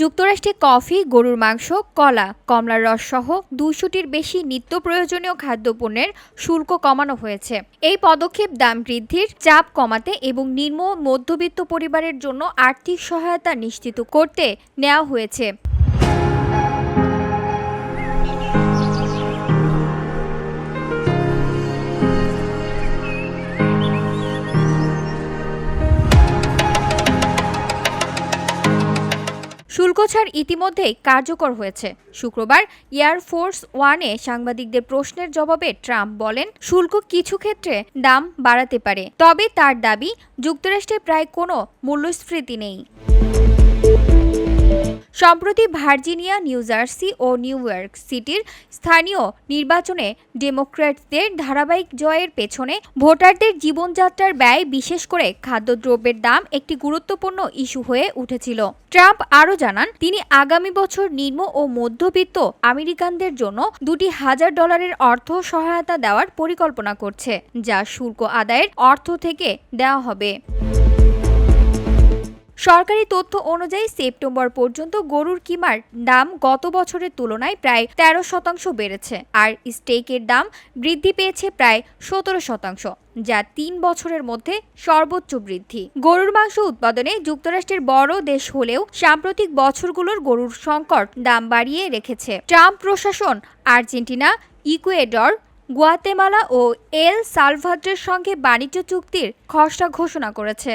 যুক্তরাষ্ট্রে কফি, গরুর মাংস, কলা, কমলার রস সহ দুশোটির বেশি নিত্য প্রয়োজনীয় খাদ্যপণ্যের শুল্ক কমানো হয়েছে। এই পদক্ষেপ দাম বৃদ্ধির চাপ কমাতে এবং নিম্ন মধ্যবিত্ত পরিবারের জন্য আর্থিক সহায়তা নিশ্চিত করতে নেওয়া হয়েছে। শুল্ক ছাড় ইতিমধ্যেই কার্যকর হয়েছে। শুক্রবার এয়ার ফোর্স ওয়ানে সাংবাদিকদের প্রশ্নের জবাবে ট্রাম্প বলেন, শুল্ক কিছু ক্ষেত্রে দাম বাড়াতে পারে, তবে তার দাবি যুক্তরাষ্ট্রে প্রায় কোনো মূল্যস্ফীতি নেই। সম্প্রতি ভার্জিনিয়া, নিউ জার্সি ও নিউ ইয়র্ক সিটির স্থানীয় নির্বাচনে ডেমোক্র্যাটদের ধারাবাহিক জয়ের পেছনে ভোটারদের জীবনযাত্রার ব্যয় বিশেষ করে খাদ্যদ্রব্যের দাম একটি গুরুত্বপূর্ণ ইস্যু হয়ে উঠেছিল। ট্রাম্প আরও জানান, তিনি আগামী বছর নিম্ন ও মধ্যবিত্ত আমেরিকানদের জন্য দুটি হাজার ডলারের অর্থ সহায়তা দেওয়ার পরিকল্পনা করছে, যা শুল্ক আদায়ের অর্থ থেকে দেওয়া হবে। সরকারি তথ্য অনুযায়ী সেপ্টেম্বর পর্যন্ত গরুর কিমার দাম গত বছরের তুলনায় প্রায় তেরো শতাংশ বেড়েছে আর স্টেকের দাম বৃদ্ধি পেয়েছে প্রায় সতেরো শতাংশ, যা তিন বছরের মধ্যে সর্বোচ্চ বৃদ্ধি। গরুর মাংস উৎপাদনে যুক্তরাষ্ট্রের বড় দেশ হলেও সাম্প্রতিক বছরগুলোর গরুর সংকট দাম বাড়িয়ে রেখেছে। ট্রাম্প প্রশাসন আর্জেন্টিনা, ইকুয়েডর, গুয়াতেমালা ও এল সালভাদ্রের সঙ্গে বাণিজ্য চুক্তির খসড়া ঘোষণা করেছে।